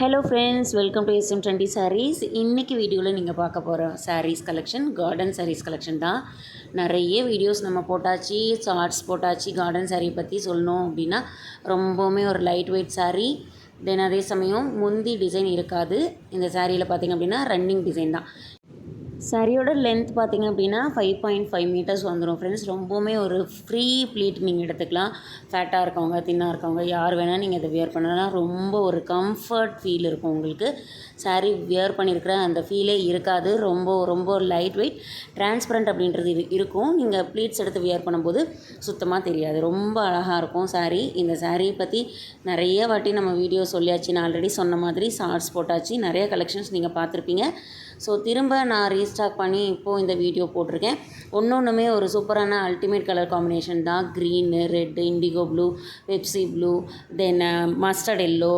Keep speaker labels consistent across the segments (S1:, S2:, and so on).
S1: Hello friends welcome to SM twenty sarees இன்றைக்கி வீடியோவில் நீங்கள் பார்க்க போகிற sarees collection garden sarees collection தான். நிறைய வீடியோஸ் நம்ம போட்டாச்சு ஷார்ட்ஸ் போட்டாச்சு கார்டன் saree பற்றி சொல்லணும் அப்படின்னா ரொம்பவுமே ஒரு லைட் வெயிட் சாரீ தென் அதே சமயம் முந்தி டிசைன் இருக்காது. இந்த சாரியில் பார்த்திங்க அப்படின்னா ரன்னிங் டிசைன் தான். சரியோட லென்த் பார்த்தீங்க அப்படின்னா ஃபைவ் பாயிண்ட் ஃபைவ் மீட்டர்ஸ் வந்துடும் ஃப்ரெண்ட்ஸ் ரொம்பவுமே ஒரு ஃப்ரீ ப்ளீட் நீங்கள் எடுத்துக்கலாம். ஃபேட்டாக இருக்கவங்க தின்னாக இருக்கவங்க யார் வேணால் நீங்கள் இதை வியர் பண்ணலாம். ரொம்ப ஒரு கம்ஃபர்ட் ஃபீல் இருக்கும் உங்களுக்கு. Saree வியர் பண்ணியிருக்கிற அந்த ஃபீலே இருக்காது. ரொம்ப ரொம்ப லைட் வெயிட் டிரான்ஸ்பரண்ட் அப்படின்றது இது இருக்கும். நீங்கள் ப்ளீட்ஸ் எடுத்து வியர் பண்ணும்போது சுத்தமாக தெரியாது. ரொம்ப அழகாக இருக்கும் saree. இந்த சாரியை பற்றி நிறைய வாட்டி நம்ம வீடியோ சொல்லியாச்சு. நான் ஆல்ரெடி சொன்ன மாதிரி ஷார்ட்ஸ் போட்டாச்சு. நிறைய கலெக்ஷன்ஸ் நீங்கள் பார்த்துருப்பீங்க. ஸோ திரும்ப நான் ரீஸ்டாக் பண்ணி இப்போது இந்த வீடியோ போட்டிருக்கேன். ஒன்று ஒன்றுமே ஒரு சூப்பரான அல்டிமேட் கலர் காம்பினேஷன் தான். Green red indigo blue Pepsi blue then mustard yellow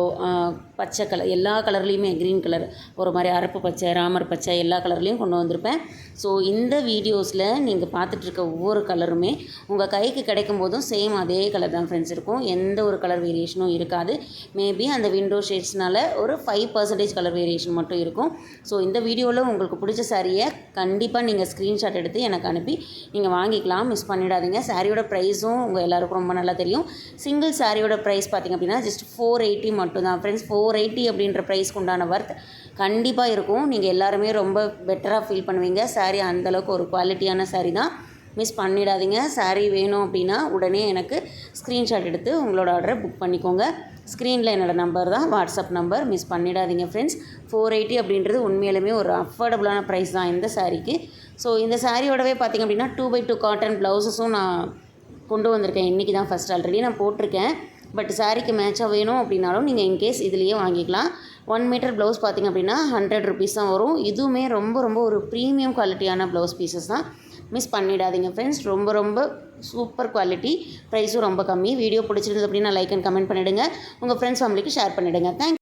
S1: பச்சை கலர் எல்லா கலர்லேயுமே க்ரீன் கலர் ஒரு மாதிரி அரப்பு பச்சை ராமர் பச்சை எல்லா கலர்லேயும் கொண்டு வந்திருப்பேன். ஸோ இந்த வீடியோஸில் நீங்கள் பார்த்துட்ருக்க ஒவ்வொரு கலருமே உங்கள் கைக்கு கிடைக்கும் போதும் சேம் அதே கலர் தான் ஃப்ரெண்ட்ஸ் இருக்கும். எந்த ஒரு கலர் வேரியேஷனும் இருக்காது. மேபி அந்த விண்டோ ஷேட்ஸ்னால ஒரு ஃபைவ் பர்சன்டேஜ் கலர் வேரியேஷன் மட்டும் இருக்கும். ஸோ இந்த வீடியோவில் உங்களுக்கு பிடிச்ச சாரியை கண்டிப்பாக நீங்கள் ஸ்க்ரீன்ஷாட் எடுத்து எனக்கு அனுப்பி நீங்கள் வாங்கிக்கலாம். மிஸ் பண்ணிடாதீங்க. சாரியோட ப்ரைஸும் உங்கள் எல்லாருக்கும் ரொம்ப நல்லா தெரியும். சிங்கிள் சாரியோட ப்ரைஸ் பார்த்திங்க அப்படின்னா ஜஸ்ட் ஃபோர் எயிட்டி மட்டும்தான். ஃப்ரெண்ட்ஸ் ஃபோர் எயிட்டி அப்படின்ற ப்ரைஸ்க்கு உண்டான ஒர்த் கண்டிப்பாக இருக்கும். நீங்கள் எல்லாருமே ரொம்ப பெட்டராக ஃபீல் பண்ணுவீங்க. சாரி அந்தளவுக்கு ஒரு குவாலிட்டியான சாரி தான். மிஸ் பண்ணிடாதீங்க. சாரீ வேணும் அப்படின்னா உடனே எனக்கு ஸ்க்ரீன்ஷாட் எடுத்து உங்களோட ஆர்டரை புக் பண்ணிக்கோங்க. ஸ்க்ரீனில் என்னோடய நம்பர் தான் வாட்ஸ்அப் நம்பர் மிஸ் பண்ணிடாதீங்க ஃப்ரெண்ட்ஸ் ஃபோர் எயிட்டி அப்படின்றது உண்மையிலுமே ஒரு அஃபோர்டபுளான ப்ரைஸ் தான் இந்த சாரீக்கு ஸோ இந்த சாரியோடவே பார்த்திங்க அப்படின்னா டூ பை டூ காட்டன் ப்ளவுஸஸும் நான் கொண்டு வந்திருக்கேன். இன்றைக்கி தான் ஃபஸ்ட் ஆல்ரெடி நான் போட்டிருக்கேன். பட் சாரீக்கு மேட்சாக வேணும் அப்படின்னாலும் நீங்கள் இன்கேஸ் இதுலேயே வாங்கிக்கலாம். ஒன் மீட்டர் ப்ளவுஸ் பார்த்திங்க அப்படின்னா ஹண்ட்ரட் ருபீஸ் தான் வரும். இதுவுமே ரொம்ப ரொம்ப ஒரு ப்ரீமியம் குவாலிட்டியான ப்ளவுஸ் பீசஸ் தான். மிஸ் பண்ணிடாதீங்க ஃப்ரெண்ட்ஸ் ரொம்ப ரொம்ப சூப்பர் குவாலிட்டி ப்ரைஸும் ரொம்ப கம்மி. வீடியோ பிடிச்சிருந்தது அப்படின்னா லைக் அண்ட் கமெண்ட் பண்ணிவிடுங்க உங்கள் ஃப்ரெண்ட்ஸ் ஃபேமிலிக்கு ஷேர் பண்ணிவிடுங்க தேங்க்